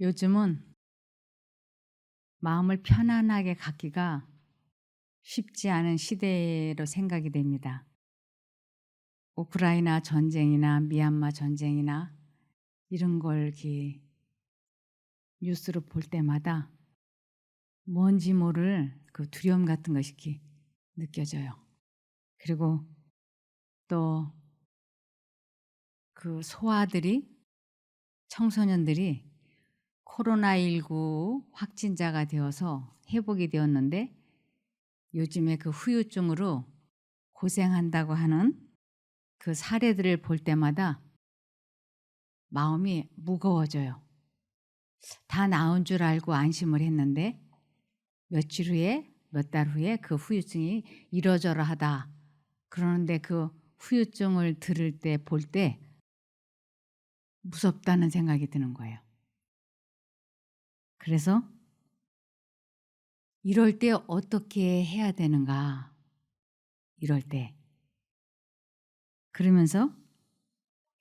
요즘은 마음을 편안하게 갖기가 쉽지 않은 시대로 생각이 됩니다. 우크라이나 전쟁이나 미얀마 전쟁이나 이런 걸 뉴스로 볼 때마다 뭔지 모를 그 두려움 같은 것이 느껴져요. 그리고 또 그 소아들이 청소년들이 코로나19 확진자가 되어서 회복이 되었는데 요즘에 그 후유증으로 고생한다고 하는 그 사례들을 볼 때마다 마음이 무거워져요. 다 나은 줄 알고 안심을 했는데 며칠 후에 몇 달 후에 그 후유증이 이러저러 하다. 그러는데 그 후유증을 들을 때 볼때 무섭다는 생각이 드는 거예요. 그래서 이럴 때 어떻게 해야 되는가? 이럴 때. 그러면서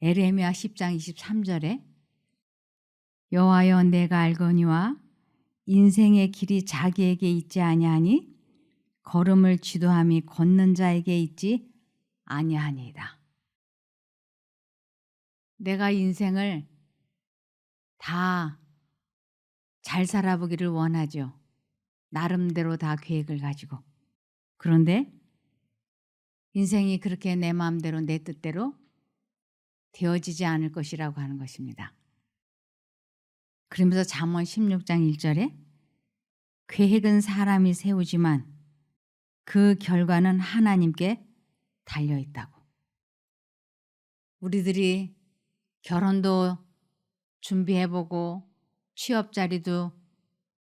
에레미야 10장 23절에 여호와여 내가 알거니와 인생의 길이 자기에게 있지 아니하니 걸음을 지도함이 걷는 자에게 있지 아니하니이다. 내가 인생을 다 잘 살아보기를 원하죠. 나름대로 다 계획을 가지고. 그런데 인생이 그렇게 내 마음대로 내 뜻대로 되어지지 않을 것이라고 하는 것입니다. 그러면서 잠언 16장 1절에 계획은 사람이 세우지만 그 결과는 하나님께 달려 있다고. 우리들이 결혼도 준비해보고 취업 자리도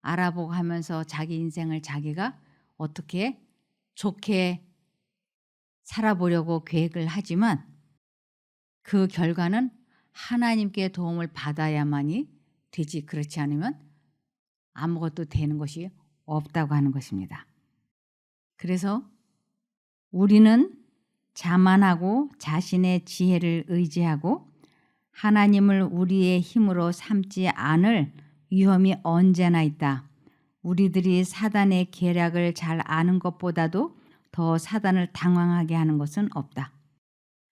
알아보고 하면서 자기 인생을 자기가 어떻게 좋게 살아보려고 계획을 하지만 그 결과는 하나님께 도움을 받아야만이 되지 그렇지 않으면 아무것도 되는 것이 없다고 하는 것입니다. 그래서 우리는 자만하고 자신의 지혜를 의지하고 하나님을 우리의 힘으로 삼지 않을 위험이 언제나 있다. 우리들이 사단의 계략을 잘 아는 것보다도 더 사단을 당황하게 하는 것은 없다.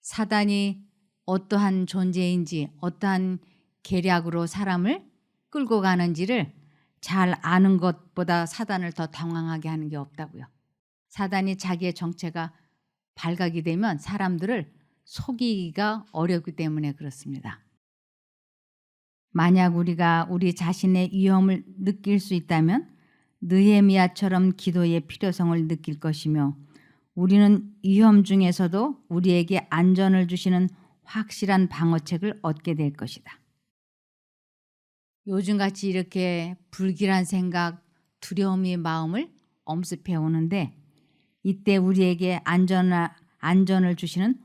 사단이 어떠한 존재인지 어떠한 계략으로 사람을 끌고 가는지를 잘 아는 것보다 사단을 더 당황하게 하는 게 없다고요. 사단이 자기의 정체가 발각이 되면 사람들을 속이기가 어렵기 때문에 그렇습니다. 만약 우리가 우리 자신의 위험을 느낄 수 있다면 느헤미야처럼 기도의 필요성을 느낄 것이며 우리는 위험 중에서도 우리에게 안전을 주시는 확실한 방어책을 얻게 될 것이다. 요즘같이 이렇게 불길한 생각, 두려움의 마음을 엄습해 오는데 이때 우리에게 안전, 안전을 주시는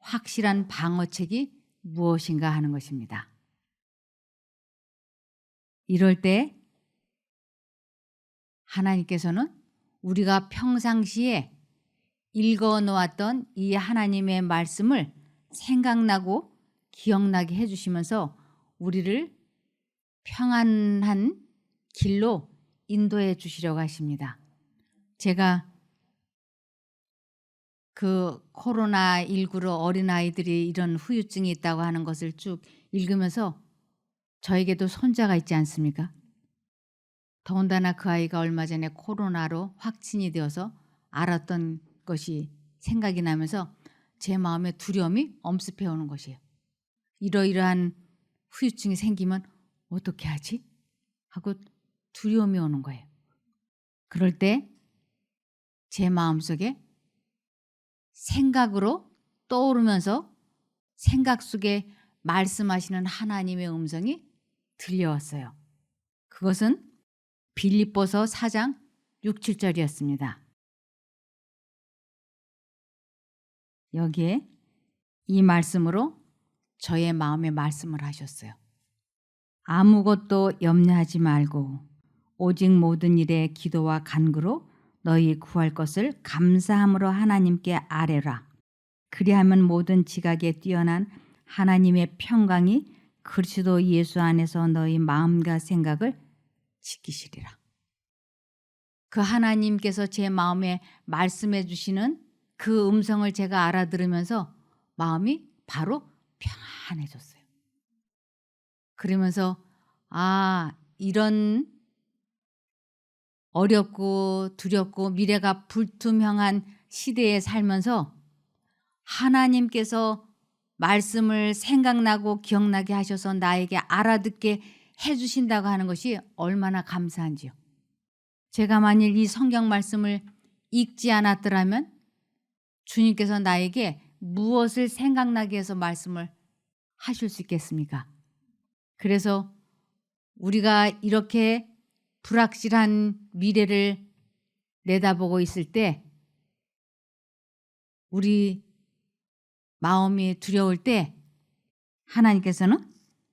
확실한 방어책이 무엇인가 하는 것입니다. 이럴 때 하나님께서는 우리가 평상시에 읽어 놓았던 이 하나님의 말씀을 생각나고 기억나게 해주시면서 우리를 평안한 길로 인도해 주시려고 하십니다. 제가 그 코로나19로 어린아이들이 이런 후유증이 있다고 하는 것을 쭉 읽으면서 저에게도 손자가 있지 않습니까? 더군다나 그 아이가 얼마 전에 코로나로 확진이 되어서 알았던 것이 생각이 나면서 제 마음에 두려움이 엄습해 오는 것이에요. 이러이러한 후유증이 생기면 어떻게 하지? 하고 두려움이 오는 거예요. 그럴 때 제 마음속에 생각으로 떠오르면서 생각 속에 말씀하시는 하나님의 음성이 들려왔어요. 그것은 빌립보서 4장 6, 7절이었습니다. 여기에 이 말씀으로 저의 마음에 말씀을 하셨어요. 아무것도 염려하지 말고 오직 모든 일에 기도와 간구로 너희 구할 것을 감사함으로 하나님께 아뢰라. 그리하면 모든 지각에 뛰어난 하나님의 평강이 그리스도 예수 안에서 너희 마음과 생각을 지키시리라. 그 하나님께서 제 마음에 말씀해 주시는 그 음성을 제가 알아들으면서 마음이 바로 평안해졌어요. 그러면서 아, 이런 어렵고 두렵고 미래가 불투명한 시대에 살면서 하나님께서 말씀을 생각나고 기억나게 하셔서 나에게 알아듣게 해주신다고 하는 것이 얼마나 감사한지요. 제가 만일 이 성경 말씀을 읽지 않았더라면 주님께서 나에게 무엇을 생각나게 해서 말씀을 하실 수 있겠습니까? 그래서 우리가 이렇게 불확실한 미래를 내다보고 있을 때 우리 마음이 두려울 때 하나님께서는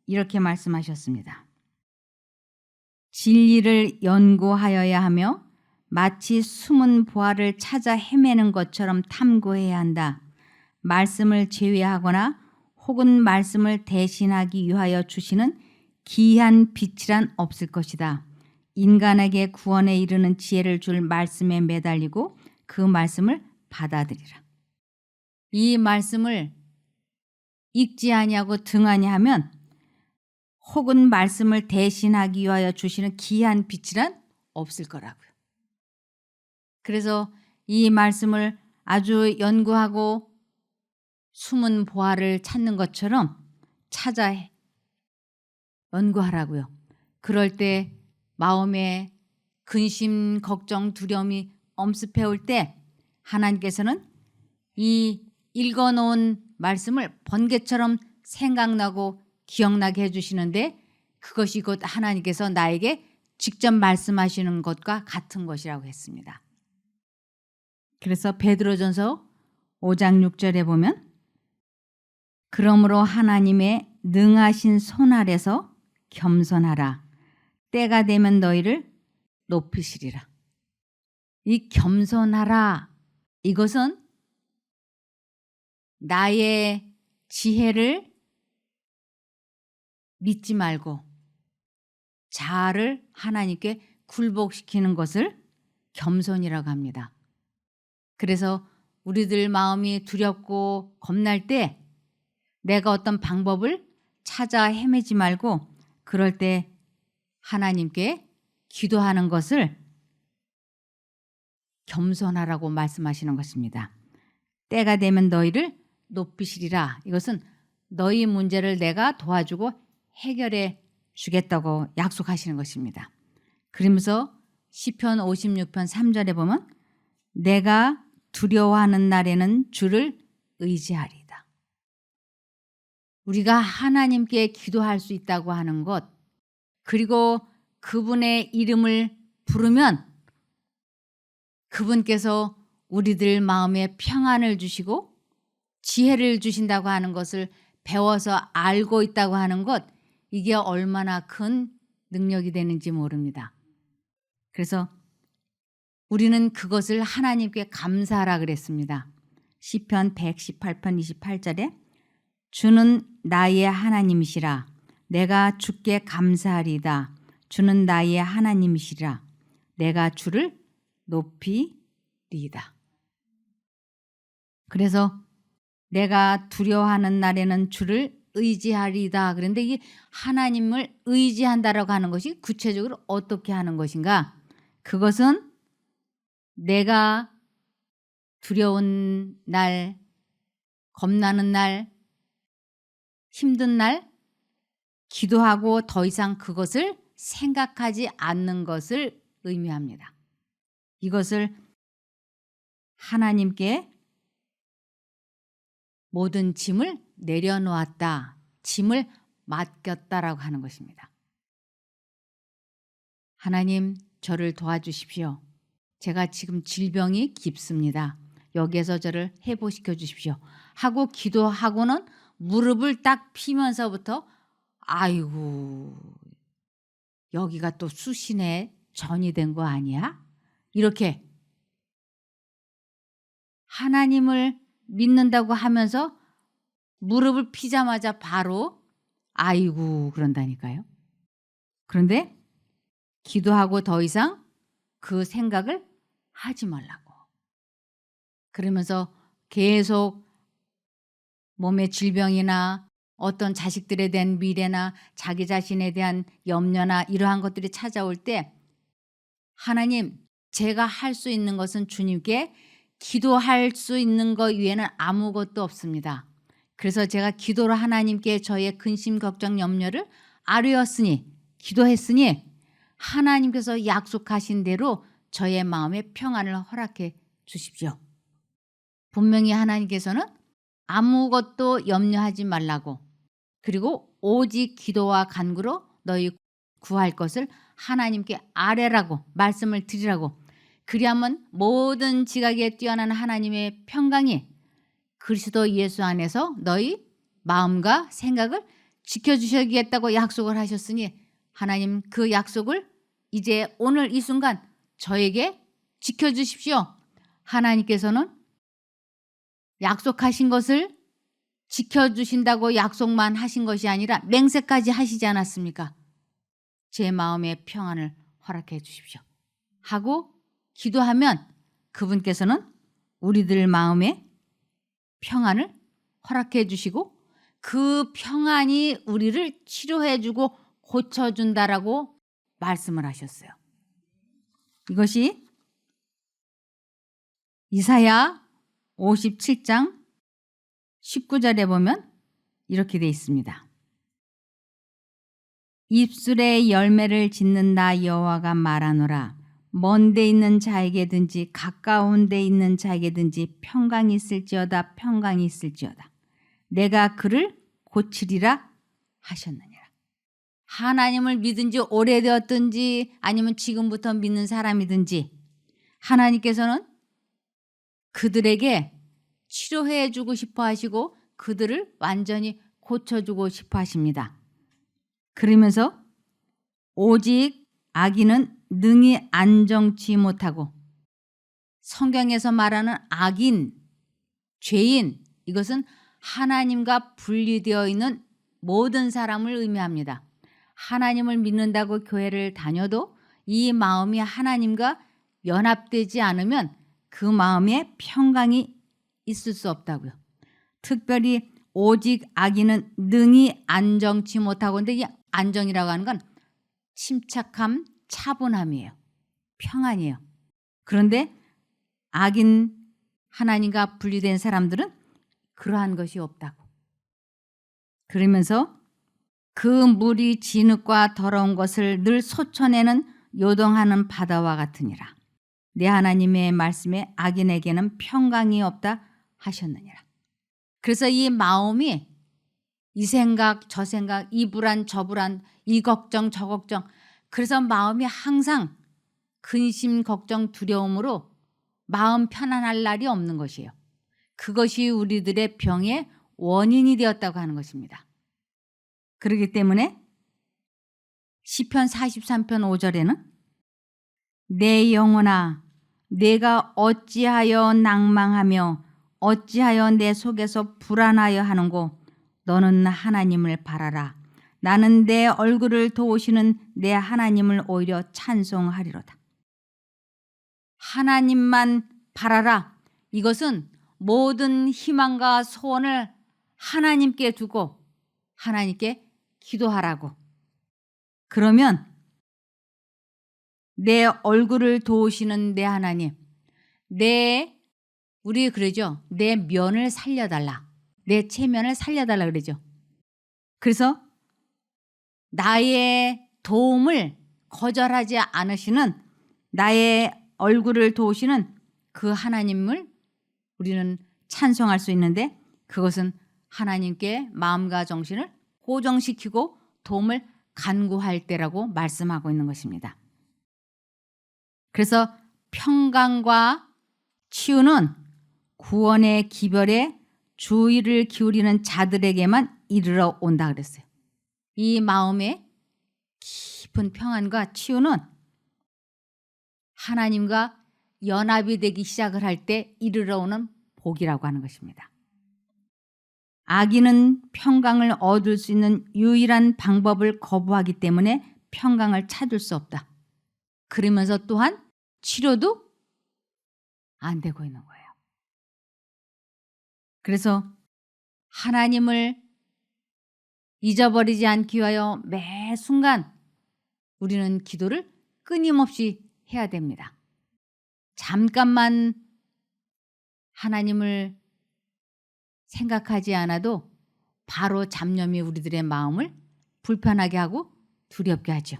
이렇게 말씀하셨습니다. 진리를 연구하여야 하며 마치 숨은 보화를 찾아 헤매는 것처럼 탐구해야 한다. 말씀을 제외하거나 혹은 말씀을 대신하기 위하여 주시는 기이한 빛이란 없을 것이다. 인간에게 구원에 이르는 지혜를 줄 말씀에 매달리고 그 말씀을 받아들이라. 이 말씀을 읽지 아니하고 등하니 하면 혹은 말씀을 대신하기 위하여 주시는 기이한 빛이란 없을 거라고요. 그래서 이 말씀을 아주 연구하고 숨은 보화를 찾는 것처럼 찾아 연구하라고요. 그럴 때 마음에 근심, 걱정, 두려움이 엄습해 올 때 하나님께서는 이 읽어놓은 말씀을 번개처럼 생각나고 기억나게 해주시는데 그것이 곧 하나님께서 나에게 직접 말씀하시는 것과 같은 것이라고 했습니다. 그래서 베드로전서 5장 6절에 보면 그러므로 하나님의 능하신 손 아래서 겸손하라 때가 되면 너희를 높이시리라. 이 겸손하라 이것은 나의 지혜를 믿지 말고 자아를 하나님께 굴복시키는 것을 겸손이라고 합니다. 그래서 우리들 마음이 두렵고 겁날 때 내가 어떤 방법을 찾아 헤매지 말고 그럴 때 하나님께 기도하는 것을 겸손하라고 말씀하시는 것입니다. 때가 되면 너희를 높이시리라. 이것은 너희 문제를 내가 도와주고 해결해 주겠다고 약속하시는 것입니다. 그러면서 시편 56편 3절에 보면 내가 두려워하는 날에는 주를 의지하리다. 우리가 하나님께 기도할 수 있다고 하는 것 그리고 그분의 이름을 부르면 그분께서 우리들 마음에 평안을 주시고 지혜를 주신다고 하는 것을 배워서 알고 있다고 하는 것 이게 얼마나 큰 능력이 되는지 모릅니다. 그래서 우리는 그것을 하나님께 감사하라 그랬습니다. 시편 118편 28절에 주는 나의 하나님이시라 내가 주께 감사하리다 주는 나의 하나님이시라 내가 주를 높이리다. 그래서 내가 두려워하는 날에는 주를 의지하리다. 그런데 이 하나님을 의지한다라고 하는 것이 구체적으로 어떻게 하는 것인가? 그것은 내가 두려운 날, 겁나는 날, 힘든 날, 기도하고 더 이상 그것을 생각하지 않는 것을 의미합니다. 이것을 하나님께 모든 짐을 내려놓았다. 짐을 맡겼다라고 하는 것입니다. 하나님, 저를 도와주십시오. 제가 지금 질병이 깊습니다. 여기에서 저를 회복시켜 주십시오. 하고 기도하고는 무릎을 딱 피면서부터 아이고 여기가 또 수신에 전이 된 거 아니야? 이렇게 하나님을 믿는다고 하면서 무릎을 피자마자 바로 아이고 그런다니까요. 그런데 기도하고 더 이상 그 생각을 하지 말라고. 그러면서 계속 몸의 질병이나 어떤 자식들에 대한 미래나 자기 자신에 대한 염려나 이러한 것들이 찾아올 때 하나님 제가 할 수 있는 것은 주님께 기도할 수 있는 것 외에는 아무것도 없습니다. 그래서 제가 기도로 하나님께 저의 근심 걱정 염려를 아뢰었으니 기도했으니 하나님께서 약속하신 대로 저의 마음에 평안을 허락해 주십시오. 분명히 하나님께서는 아무것도 염려하지 말라고 그리고 오직 기도와 간구로 너희 구할 것을 하나님께 아뢰라고 말씀을 드리라고 그리하면 모든 지각에 뛰어난 하나님의 평강이 그리스도 예수 안에서 너희 마음과 생각을 지켜주시겠다고 약속을 하셨으니 하나님 그 약속을 이제 오늘 이 순간 저에게 지켜주십시오. 하나님께서는 약속하신 것을 지켜주신다고 약속만 하신 것이 아니라 맹세까지 하시지 않았습니까? 제 마음의 평안을 허락해 주십시오. 하고 기도하면 그분께서는 우리들 마음에 평안을 허락해 주시고 그 평안이 우리를 치료해 주고 고쳐 준다라고 말씀을 하셨어요. 이것이 이사야 57장 19절에 보면 이렇게 돼 있습니다. 입술에 열매를 짓는다 여호와가 말하노라 먼 데 있는 자에게든지 가까운 데 있는 자에게든지 평강이 있을지어다 평강이 있을지어다 내가 그를 고치리라 하셨느니라 하나님을 믿은 지 오래되었든지 아니면 지금부터 믿는 사람이든지 하나님께서는 그들에게 치료해 주고 싶어 하시고 그들을 완전히 고쳐 주고 싶어 하십니다. 그러면서 오직 악인은 능히 안정치 못하고 성경에서 말하는 악인, 죄인 이것은 하나님과 분리되어 있는 모든 사람을 의미합니다. 하나님을 믿는다고 교회를 다녀도 이 마음이 하나님과 연합되지 않으면 그 마음에 평강이 있을 수 없다고요. 특별히 오직 악인은 능히 안정치 못하고 근데 이 안정이라고 하는 건 침착함, 차분함이에요. 평안이에요. 그런데 악인 하나님과 분리된 사람들은 그러한 것이 없다고. 그러면서 그 물이 진흙과 더러운 것을 늘 솟쳐내는 요동하는 바다와 같으니라. 내 하나님의 말씀에 악인에게는 평강이 없다 하셨느니라. 그래서 이 마음이 이 생각 저 생각 이 불안 저 불안 이 걱정 저 걱정 그래서 마음이 항상 근심 걱정 두려움으로 마음 편안할 날이 없는 것이에요. 그것이 우리들의 병의 원인이 되었다고 하는 것입니다. 그렇기 때문에 시편 43편 5절에는 내 영혼아 내가 어찌하여 낭망하며 어찌하여 내 속에서 불안하여 하는고 너는 하나님을 바라라 나는 내 얼굴을 도우시는 내 하나님을 오히려 찬송하리로다 하나님만 바라라 이것은 모든 희망과 소원을 하나님께 두고 하나님께 기도하라고 그러면 내 얼굴을 도우시는 내 하나님, 내 우리 그러죠. 내 면을 살려달라. 내 체면을 살려달라 그러죠. 그래서 나의 도움을 거절하지 않으시는 나의 얼굴을 도우시는 그 하나님을 우리는 찬송할 수 있는데 그것은 하나님께 마음과 정신을 고정시키고 도움을 간구할 때라고 말씀하고 있는 것입니다. 그래서 평강과 치유는 구원의 기별에 주의를 기울이는 자들에게만 이르러 온다 그랬어요. 이 마음의 깊은 평안과 치유는 하나님과 연합이 되기 시작을 할 때 이르러 오는 복이라고 하는 것입니다. 악인은 평강을 얻을 수 있는 유일한 방법을 거부하기 때문에 평강을 찾을 수 없다. 그러면서 또한 치료도 안 되고 있는 거예요. 그래서 하나님을 잊어버리지 않기 위하여 매 순간 우리는 기도를 끊임없이 해야 됩니다. 잠깐만 하나님을 생각하지 않아도 바로 잡념이 우리들의 마음을 불편하게 하고 두렵게 하죠.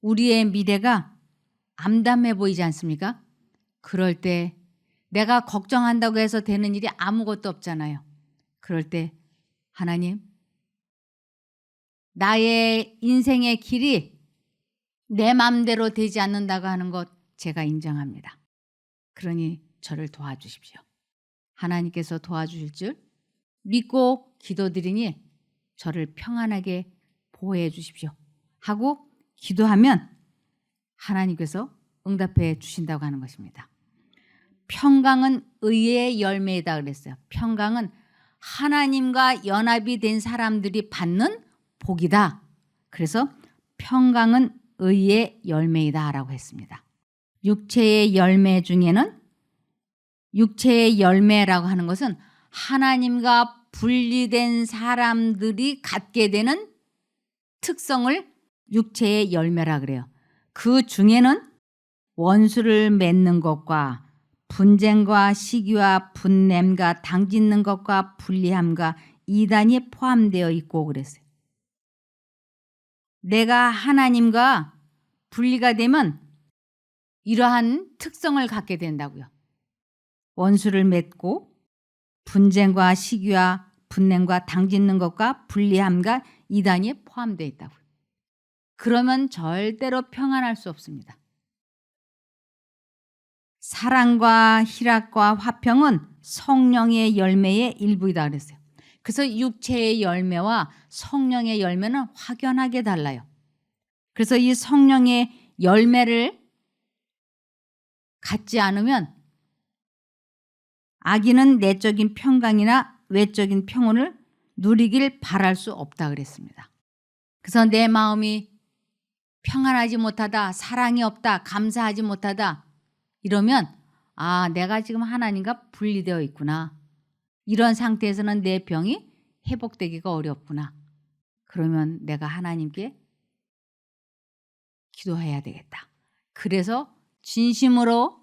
우리의 미래가 암담해 보이지 않습니까? 그럴 때 내가 걱정한다고 해서 되는 일이 아무것도 없잖아요. 그럴 때 하나님, 나의 인생의 길이 내 마음대로 되지 않는다고 하는 것 제가 인정합니다. 그러니 저를 도와주십시오. 하나님께서 도와주실 줄 믿고 기도드리니 저를 평안하게 보호해 주십시오. 하고 기도하면 하나님께서 응답해 주신다고 하는 것입니다. 평강은 의의 열매이다 그랬어요. 평강은 하나님과 연합이 된 사람들이 받는 복이다. 그래서 평강은 의의 열매이다라고 했습니다. 육체의 열매 중에는 육체의 열매라고 하는 것은 하나님과 분리된 사람들이 갖게 되는 특성을 육체의 열매라 그래요. 그 중에는 원수를 맺는 것과 분쟁과 시기와 분냄과 당짓는 것과 불리함과 이단이 포함되어 있고 그랬어요. 내가 하나님과 분리가 되면 이러한 특성을 갖게 된다고요. 원수를 맺고 분쟁과 시기와 분냄과 당짓는 것과 불리함과 이단이 포함되어 있다고요. 그러면 절대로 평안할 수 없습니다. 사랑과 희락과 화평은 성령의 열매의 일부이다 그랬어요. 그래서 육체의 열매와 성령의 열매는 확연하게 달라요. 그래서 이 성령의 열매를 갖지 않으면 악인은 내적인 평강이나 외적인 평온을 누리길 바랄 수 없다 그랬습니다. 그래서 내 마음이 평안하지 못하다, 사랑이 없다, 감사하지 못하다 이러면 아, 내가 지금 하나님과 분리되어 있구나. 이런 상태에서는 내 병이 회복되기가 어렵구나. 그러면 내가 하나님께 기도해야 되겠다. 그래서 진심으로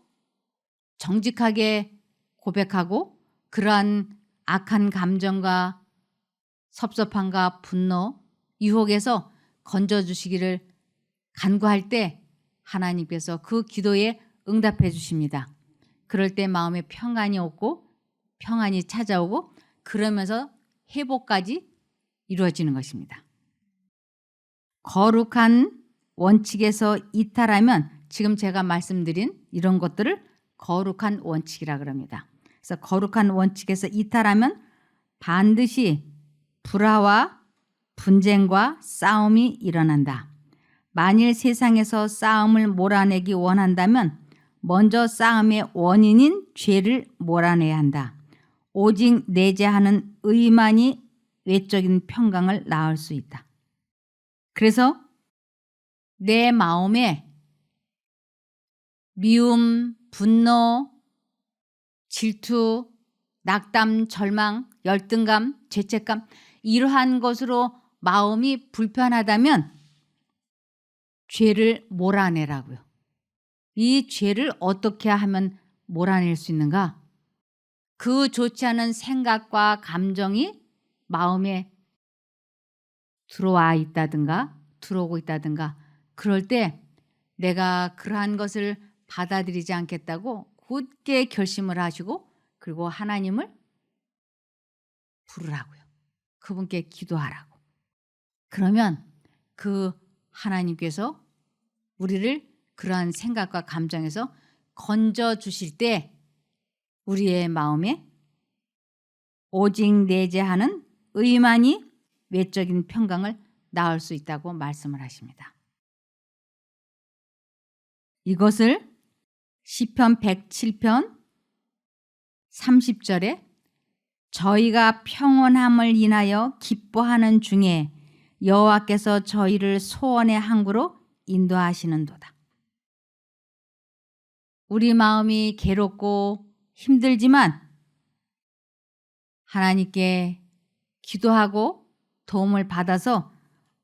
정직하게 고백하고 그러한 악한 감정과 섭섭함과 분노, 유혹에서 건져주시기를 간구할 때 하나님께서 그 기도에 응답해 주십니다. 그럴 때 마음에 평안이 오고 평안이 찾아오고 그러면서 회복까지 이루어지는 것입니다. 거룩한 원칙에서 이탈하면 지금 제가 말씀드린 이런 것들을 거룩한 원칙이라 그럽니다. 그래서 거룩한 원칙에서 이탈하면 반드시 불화와 분쟁과 싸움이 일어난다. 만일 세상에서 싸움을 몰아내기 원한다면 먼저 싸움의 원인인 죄를 몰아내야 한다. 오직 내재하는 의만이 외적인 평강을 낳을 수 있다. 그래서 내 마음에 미움, 분노, 질투, 낙담, 절망, 열등감, 죄책감 이러한 것으로 마음이 불편하다면 죄를 몰아내라고요. 이 죄를 어떻게 하면 몰아낼 수 있는가? 그 좋지 않은 생각과 감정이 마음에 들어와 있다든가 들어오고 있다든가 그럴 때 내가 그러한 것을 받아들이지 않겠다고 굳게 결심을 하시고 그리고 하나님을 부르라고요. 그분께 기도하라고. 그러면 그 하나님께서 우리를 그러한 생각과 감정에서 건져 주실 때 우리의 마음에 오직 내재하는 의만이 외적인 평강을 낳을 수 있다고 말씀을 하십니다. 이것을 시편 107편 30절에 저희가 평온함을 인하여 기뻐하는 중에 여호와께서 저희를 소원의 항구로 인도하시는도다. 우리 마음이 괴롭고 힘들지만 하나님께 기도하고 도움을 받아서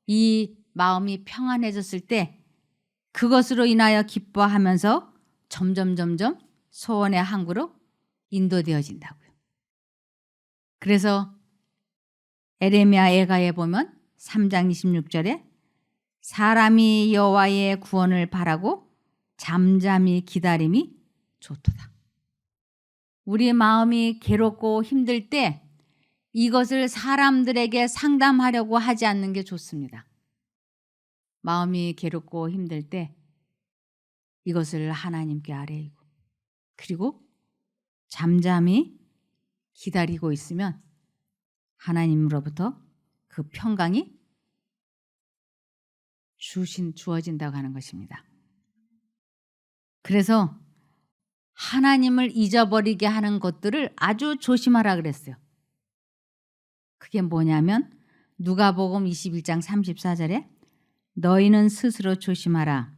이 마음이 평안해졌을 때 그것으로 인하여 기뻐하면서 점점 점점 소원의 항구로 인도되어진다고요. 그래서 에레미야 애가에 보면 3장 26절에 사람이 여호와의 구원을 바라고 잠잠히 기다림이 좋도다. 우리 마음이 괴롭고 힘들 때 이것을 사람들에게 상담하려고 하지 않는 게 좋습니다. 마음이 괴롭고 힘들 때 이것을 하나님께 아뢰이고 그리고 잠잠히 기다리고 있으면 하나님으로부터 그 평강이 주신 주어진다고 하는 것입니다. 그래서 하나님을 잊어버리게 하는 것들을 아주 조심하라 그랬어요. 그게 뭐냐면 누가복음 21장 34절에 너희는 스스로 조심하라.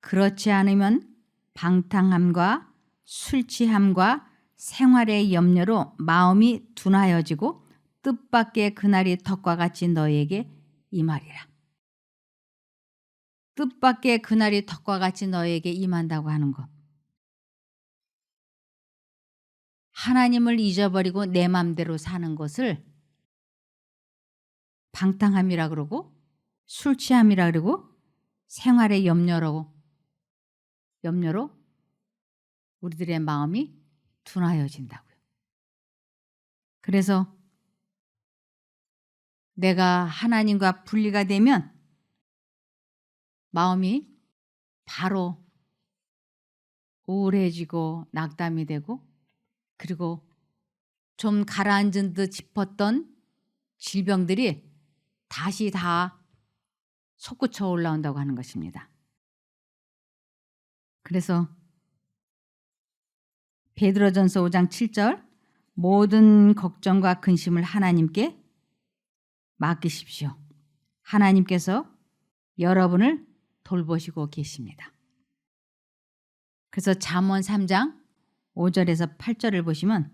그렇지 않으면 방탕함과 술 취함과 생활의 염려로 마음이 둔하여지고 뜻밖의 그날이 덕과 같이 너희에게 임하리라. 뜻밖의 그날이 덕과 같이 너희에게 임한다고 하는 것. 하나님을 잊어버리고 내 맘대로 사는 것을 방탕함이라 그러고 술 취함이라 그러고 생활의 염려로 염려로 우리들의 마음이 둔하여진다고요. 그래서 내가 하나님과 분리가 되면 마음이 바로 우울해지고 낙담이 되고 그리고 좀 가라앉은 듯 싶었던 질병들이 다시 다 솟구쳐 올라온다고 하는 것입니다. 그래서 베드로전서 5장 7절 모든 걱정과 근심을 하나님께 맡기십시오. 하나님께서 여러분을 돌보시고 계십니다. 그래서 잠언 3장 5절에서 8절을 보시면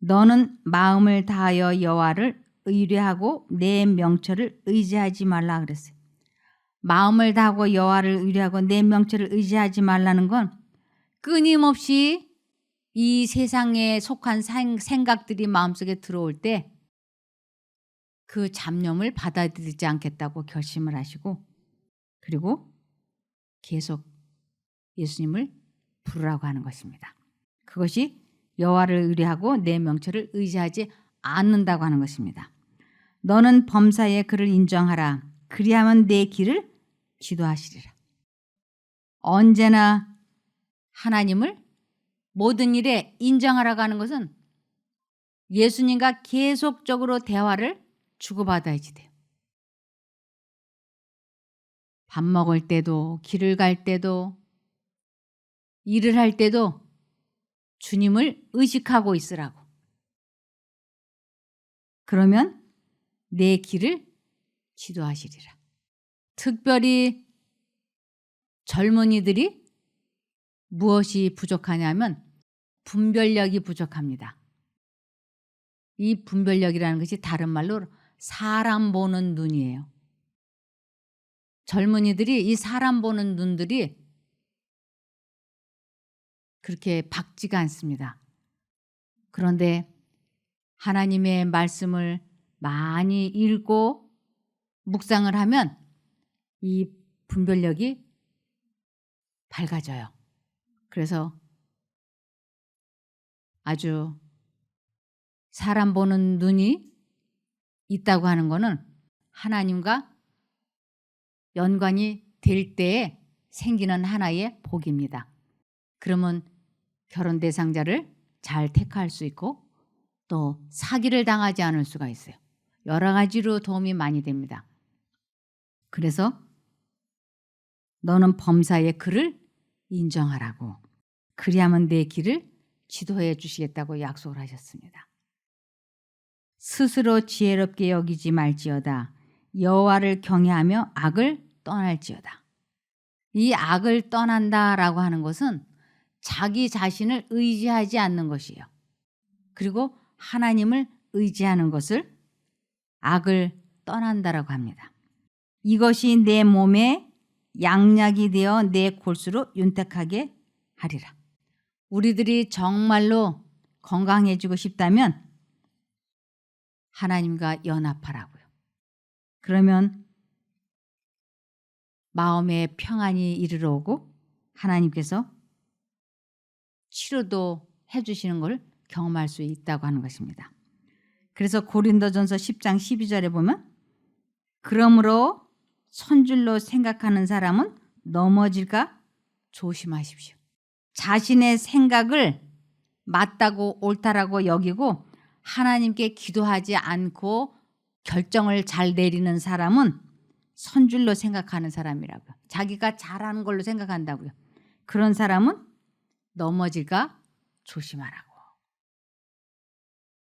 너는 마음을 다하여 여호와를 의뢰하고 내 명철을 의지하지 말라 그랬어요. 마음을 다하고 여호와를 의뢰하고 내 명철을 의지하지 말라는 건 끊임없이 이 세상에 속한 생- 생각들이 마음속에 들어올 때 그 잡념을 받아들이지 않겠다고 결심을 하시고 그리고 계속 예수님을 부르라고 하는 것입니다. 그것이 여호와를 의뢰하고 내 명철을 의지하지 않는다고 하는 것입니다. 너는 범사에 그를 인정하라. 그리하면 내 길을 지도하시리라. 언제나 하나님을 모든 일에 인정하라고 하는 것은 예수님과 계속적으로 대화를 주고받아야지 돼요. 밥 먹을 때도, 길을 갈 때도, 일을 할 때도 주님을 의식하고 있으라고. 그러면 내 길을 지도하시리라. 특별히 젊은이들이 무엇이 부족하냐면 분별력이 부족합니다. 이 분별력이라는 것이 다른 말로 사람 보는 눈이에요. 젊은이들이 이 사람 보는 눈들이 그렇게 밝지가 않습니다. 그런데 하나님의 말씀을 많이 읽고 묵상을 하면 이 분별력이 밝아져요. 그래서 아주 사람 보는 눈이 있다고 하는 것은 하나님과 연관이 될 때에 생기는 하나의 복입니다. 그러면 결혼 대상자를 잘 택할 수 있고 또 사기를 당하지 않을 수가 있어요. 여러 가지로 도움이 많이 됩니다. 그래서 너는 범사의 그를 인정하라고 그리하면 내 길을 지도해 주시겠다고 약속을 하셨습니다. 스스로 지혜롭게 여기지 말지어다. 여호와를 경외하며 악을 떠날지어다. 이 악을 떠난다라고 하는 것은 자기 자신을 의지하지 않는 것이에요. 그리고 하나님을 의지하는 것을 악을 떠난다라고 합니다. 이것이 내 몸에 양약이 되어 내 골수로 윤택하게 하리라. 우리들이 정말로 건강해지고 싶다면 하나님과 연합하라고요. 그러면 마음의 평안이 이르러 오고 하나님께서 치료도 해주시는 걸 경험할 수 있다고 하는 것입니다. 그래서 고린도전서 10장 12절에 보면 그러므로 선줄로 생각하는 사람은 넘어질까 조심하십시오. 자신의 생각을 맞다고 옳다라고 여기고 하나님께 기도하지 않고 결정을 잘 내리는 사람은 선줄로 생각하는 사람이라고요. 자기가 잘하는 걸로 생각한다고요. 그런 사람은 넘어질까 조심하라고.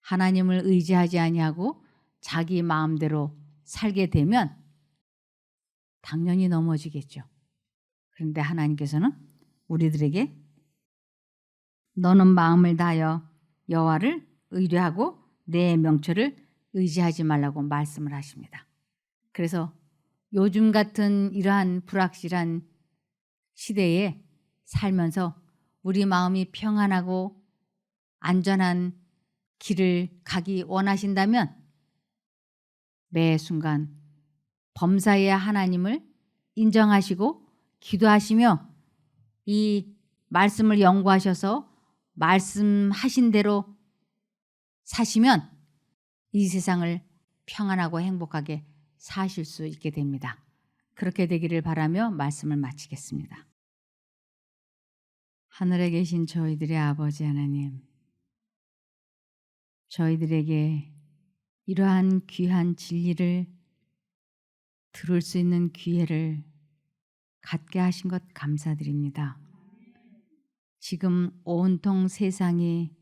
하나님을 의지하지 아니하고 자기 마음대로 살게 되면 당연히 넘어지겠죠. 그런데 하나님께서는 우리들에게 너는 마음을 다하여 여호와를 의뢰하고 내 명철을 의지하지 말라고 말씀을 하십니다. 그래서 요즘 같은 이러한 불확실한 시대에 살면서 우리 마음이 평안하고 안전한 길을 가기 원하신다면 매 순간 범사의 하나님을 인정하시고 기도하시며 이 말씀을 연구하셔서 말씀하신 대로 사시면 이 세상을 평안하고 행복하게 사실 수 있게 됩니다. 그렇게 되기를 바라며 말씀을 마치겠습니다. 하늘에 계신 저희들의 아버지 하나님, 저희들에게 이러한 귀한 진리를 들을 수 있는 기회를 갖게 하신 것 감사드립니다. 지금 온통 세상이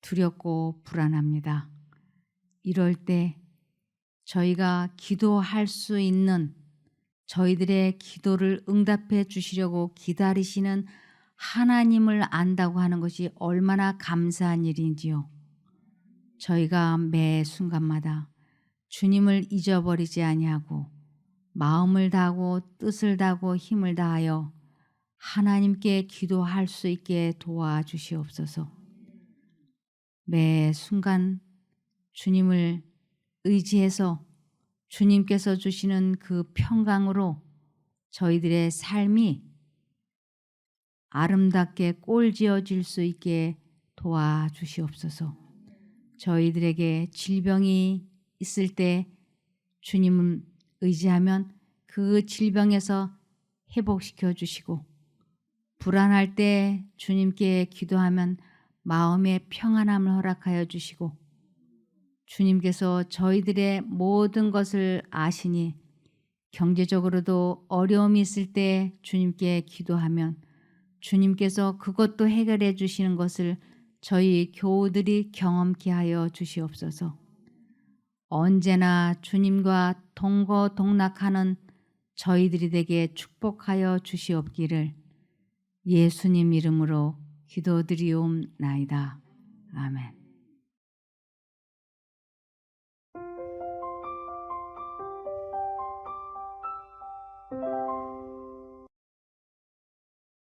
두렵고 불안합니다. 이럴 때 저희가 기도할 수 있는 저희들의 기도를 응답해 주시려고 기다리시는 하나님을 안다고 하는 것이 얼마나 감사한 일인지요. 저희가 매 순간마다 주님을 잊어버리지 아니하고 마음을 다하고 뜻을 다하고 힘을 다하여 하나님께 기도할 수 있게 도와주시옵소서. 매 순간 주님을 의지해서 주님께서 주시는 그 평강으로 저희들의 삶이 아름답게 꼴지어질 수 있게 도와주시옵소서. 저희들에게 질병이 있을 때 주님은 의지하면 그 질병에서 회복시켜 주시고 불안할 때 주님께 기도하면 마음의 평안함을 허락하여 주시고 주님께서 저희들의 모든 것을 아시니 경제적으로도 어려움이 있을 때 주님께 기도하면 주님께서 그것도 해결해 주시는 것을 저희 교우들이 경험케 하여 주시옵소서. 언제나 주님과 동거동락하는 저희들이 되게 축복하여 주시옵기를 예수님 이름으로 기도드리옵나이다. 아멘.